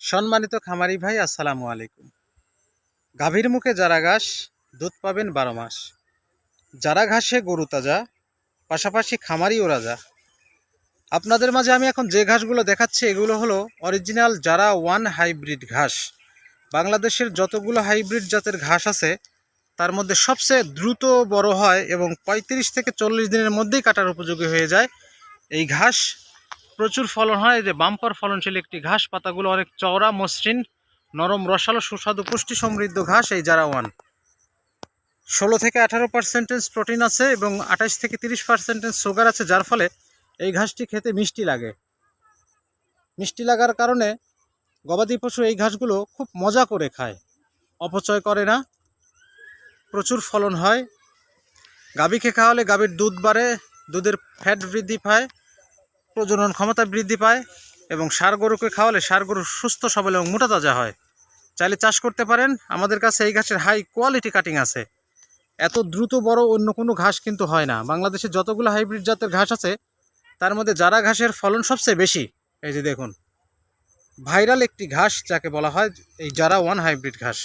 সম্মানিত খামারি ভাই, আসসালামু আলাইকুম। গাভীর মুখে যারা ঘাস, দুধ পাবেন বারো মাস। যারা ঘাসে গরু তাজা, পাশাপাশি খামারি খামারিও রাজা। আপনাদের মাঝে আমি এখন যে ঘাসগুলো দেখাচ্ছি, এগুলো হলো অরিজিনাল যারা ওয়ান হাইব্রিড ঘাস। বাংলাদেশের যতগুলো হাইব্রিড জাতের ঘাস আছে, তার মধ্যে সবচেয়ে দ্রুত বড় হয় এবং পঁয়ত্রিশ থেকে চল্লিশ দিনের মধ্যেই কাটার উপযোগী হয়ে যায় এই ঘাস। প্রচুর ফলন হয়। যে বাম্পার ফলনশীল একটি ঘাস, পাতাগুলো অনেক চওড়া, মসৃণ, নরম, রসালো, সুস্বাদু পুষ্টি সমৃদ্ধ ঘাস এই জারা ওয়ান ষোলো থেকে আঠারো পার্সেন্টেজ প্রোটিন আছে এবং আঠাশ থেকে তিরিশ পার্সেন্টেজ সুগার আছে, যার ফলে এই ঘাসটি খেতে মিষ্টি লাগে। মিষ্টি লাগার কারণে গবাদি পশু এই ঘাসগুলো খুব মজা করে খায়। অপচয় করে না। প্রচুর ফলন হয়। গাভীকে খাওয়ালে গাভীর দুধ বাড়ে, দুধের ফ্যাট বৃদ্ধি পায়। প্রজনন ক্ষমতা বৃদ্ধি পায় এবং সার গরুকে খাওয়ালে সার গরু সুস্থ, সবল এবং মোটা তাজা হয়। চাইলে চাষ করতে পারেন। আমাদের কাছে এই ঘাসের হাই কোয়ালিটি কাটিং আছে। এত দ্রুত, বড় অন্য কোনো ঘাস কিন্তু হয় না। বাংলাদেশে যতগুলো হাইব্রিড জাতের ঘাস আছে, তার মধ্যে যারা ঘাসের ফলন সবচেয়ে বেশি, এই যে দেখুন ভাইরাল একটি ঘাস যাকে বলা হয়, এই যারা ওয়ান হাইব্রিড ঘাস।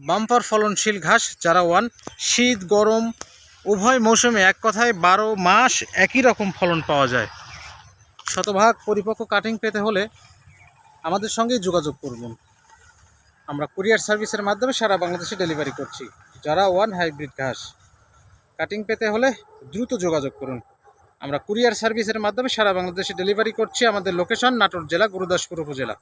বাম্পার ফলনশীল ঘাস, যারা ওয়ান শীত, গরম উভয় মৌসুমে এক কথায় বারো মাস একই রকম ফলন পাওয়া যায়। শতভাগ পরিপক্ক কাটিং পেতে হলে আমাদের সঙ্গেই যোগাযোগ করুন। আমরা কুরিয়ার সার্ভিসের মাধ্যমে সারা বাংলাদেশে ডেলিভারি করছি। যারা ওয়ান হাইব্রিড ঘাস, কাটিং পেতে হলে দ্রুত যোগাযোগ করুন। আমরা কুরিয়ার সার্ভিসের মাধ্যমে সারা বাংলাদেশে ডেলিভারি করছি আমাদের লোকেশন নাটোর জেলা, গুরুদাসপুর উপজেলা।